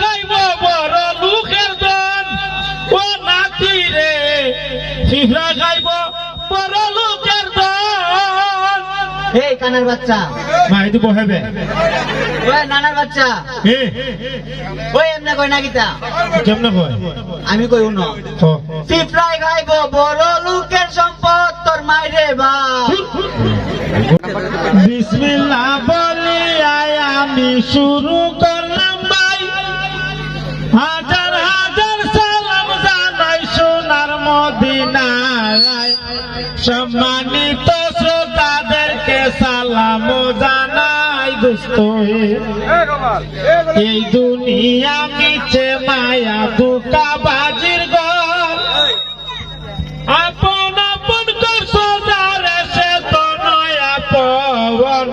খাইব বড় লোকের দন। ও নাতি রে। সিফরা খাইব বড় লোকের দন। এই কানার বাচ্চা। মা এটি বহেবে ওই নানার বাচ্চা। এ ওই এমনি কই না গীতা? কেমনে কয়? আমি কই উনো খাইব বড় লোকের সম্পদ তোর মাইরে বা বিসমিল্লাহ বলি আয় আমি শুরু করলাম সম্মানিত শ্রোতাদেরকে সালাম জানাই দোস্ত এই দুনিয়া মিছে মায়া দুকা বাজির ঘর আপন আপন করছ যারে সে তো নয়া পবন।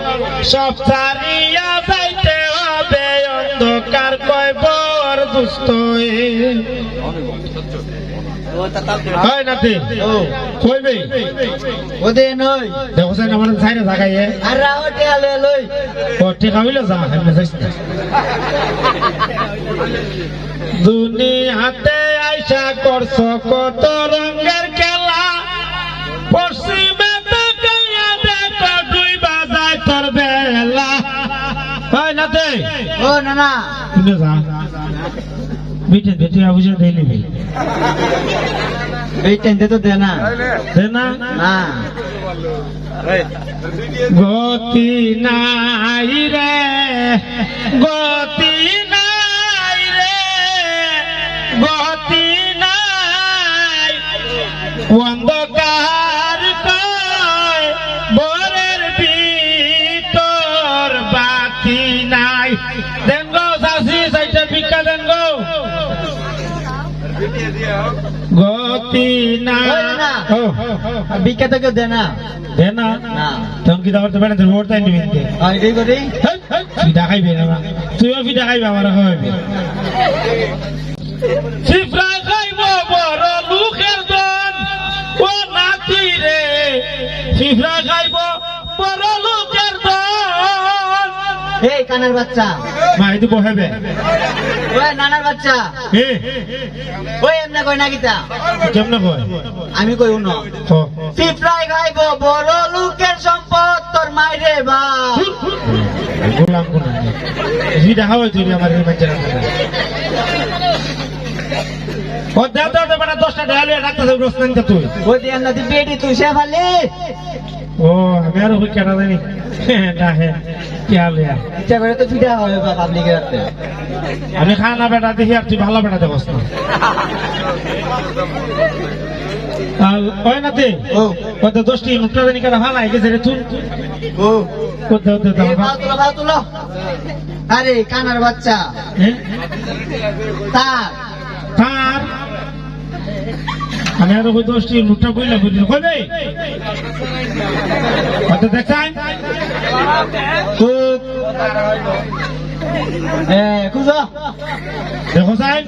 সব ছাড়িয়া যাইতে হবে, অন্ধকার কয় বর হয় নাতি। কইবে ওদে নই দেখো সাইন আমার সাইনে থাকাইয়ে আর রাও টেলে লই ও ঠিক হইলে যা হেমনে যাইস না। দুনিয়াতে আইসা করছ কত রঙের খেলা। পশ্চিমে তাকাইয়া দেখো দুই বাজায় তোর বেলা। না ও নানা। শুনে যা? বিটে বেটে বুঝে দেই নিবি এই টেনতে তো দে না দে না না গতি নাই রে গতি নাই রে গতি নাই অন্ধকার বরের ভিতর বাতি নাই। দেন গো চাষি সাইটা ভিক্ষা দেন গো গতি না। বিখ্যাত কেউ দে না। দে না? তখন কি দাবার তো বেড়াতে ভোট তাই নিবি এটাই করি ফিটা খাইবে না তুইও ফিটা খাইবে আমার খাইবে সিফরা খাইব বড় লোকের দন ও নাতি রে। সিফরা খাইব বড় লোকের দন এই কানার বাচ্চা। মা এটি বহেবে। ওই নানার বাচ্চা। ওই এমনি কই না গীতা? কেমনে কয়? আমি কই উনো? খাইব বড় লোকের সম্পদ তোর মাইরে বা গোলাম আমার বাচ্চারা ও দশটা রোজ নাইতে তুই। ওই দিয়ে নদী বেটি তুই সে ফালি ও আমি আরও কই কেনা জানি। না হে। কি হাল ইয়া ইচ্ছা করে তো হবে রাখতে আমি খানা বেটা দেখি আর তুই ভালো বেটা দেখস না। ওই দশটি নোটটা জানি কেনা ভালো গেছে রে তুই? ও। কোথাও কোথাও এই বাউ তুলো বাউ তুলো আরে কানার বাচ্চা। তার। তার? আমি আরও ওই দশটি নোটটা বইলা বুঝলি? কইবে কত। এ দেখো সাই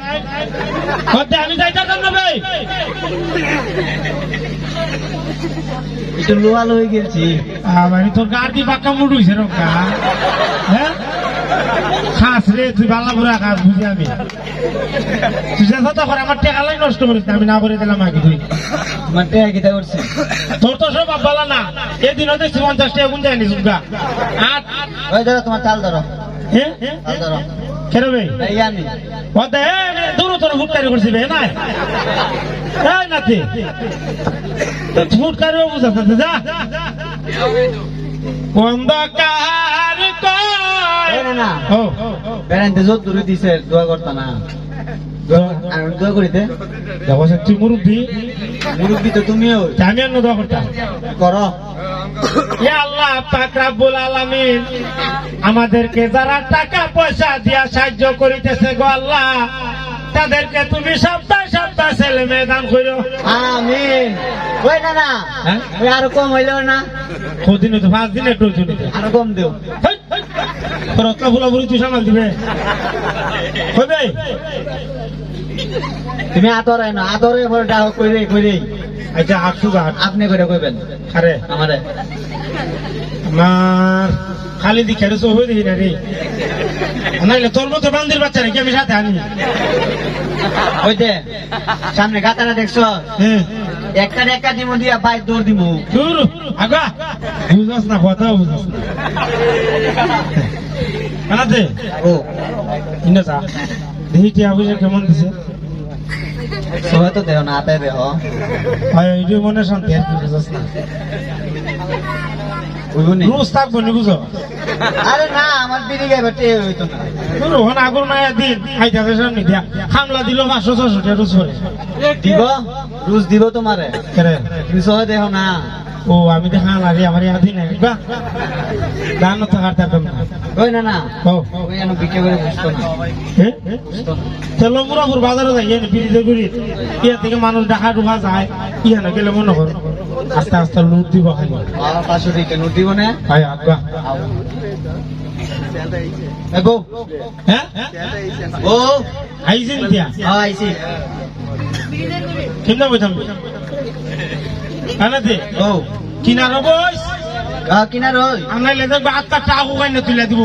কত আমি যাইতাম না ভাই। একটু লোহাল হয়ে গেছি। আমি তোর গাড়ি পাক্কা মুড রকা রে তুই বাল্লা বুড়া খাস বুঝি আমি। তুই যা কথা করে আমার টেকালাই নষ্ট করিস আমি না করে দিলাম আগে তুই। মাঠে গীতা করছি? তোর তো সব বালা না। এদিন হয়তো পঞ্চাশ টাকা গুণ যায়নি সুগা আট। ওই ধরো তোমার চাল ধরো। হ্যাঁ ধরো। খেরবে আমি ওতে দূর তোর ফুটকারি করছি বে না এই নাতি। ফুটকারি বুঝাতে যা। অন্ধকার না, না ও। বেড়াইতে যত দূরে দিছে দোয়া করতা না। দোয়া করিতে দেখো তুই মুরব্বী? মুরব্বী তো তুমিও। আমি অন্য দোয়া করতাম। করো। আল্লাহ পাক রাব্বুল আলামিন আমাদেরকে যারা টাকা পয়সা দিয়া সাহায্য করিতেছে গো আল্লাহ তাদেরকে তুমি সপ্তাহ সপ্তাহ ছেলে মেয়ে দান করো আমিন। ওই না না হ্যাঁ? ওই আরও কম হইল না? কদিন হইতো? পাঁচ দিন একটু আরও কম দেও। রক্কা ফুলা তুই সামাল দিবে। কইবে তুমি আদরে না আদরে পরে ডাক কইরে কইরে আচ্ছা সুগা হাত আপনি করে কইবেন। আরে। আমারে। আমার খালি দিকে চোখ দেখি না রে। নাইলে তোর মতো বান্দির বাচ্চা নাকি? আমি সাথে আনি ওই দে সামনে গাতারা দেখছ? হ্যাঁ। একটা একটা দিমু দিয়া বাইক দৌড় দিমু। দূর আগা। বুঝাস না কথা বুঝাস না। কানাতে ও। ইন্না যা। দেখি বুঝে কেমন দিছে। সবাই তো দেহ না হাতে দেহ। হয় মনে শান্তি আর বুঝাস নি। রোজ থাকব নি বুঝো? আরে না আমার বিড়ি গাইবার টেয়ে হইতো না। দূর হন আগুন মায়া দিন খাইতেছে সামনে দিয়া। হামলা দিল পাঁচশো ছশো টাকা রোজ করে। দিব? রুজ দিব তোমারে? তুমি সবাই দেহ না। ও আমি তো হাঁ লাগে আমার ইয়াদি নাই। বা। দান থাকার থাকতাম না। ওই না না। ও। ওই যেন বিকে করে বুঝতো না। হ্যাঁ চলো মুরাপুর বাজারে যাই এনে পিড়িতে করি ইয়া থেকে মানুষ ডাকা ডুকা যায় ইয়া না গেলে মনে কর। আস্তে আস্তে লুট দিব খালি। আমার পাঁচশো দিকে নোট দিব না? ভাই আজ্ঞা গো হ্যাঁ? ও। হ্যাঁ আইছি। বইতাম ও কিনার বইস কিনার আনাইলে দেখবে আটটা টাকু কাইনে তুলে দিব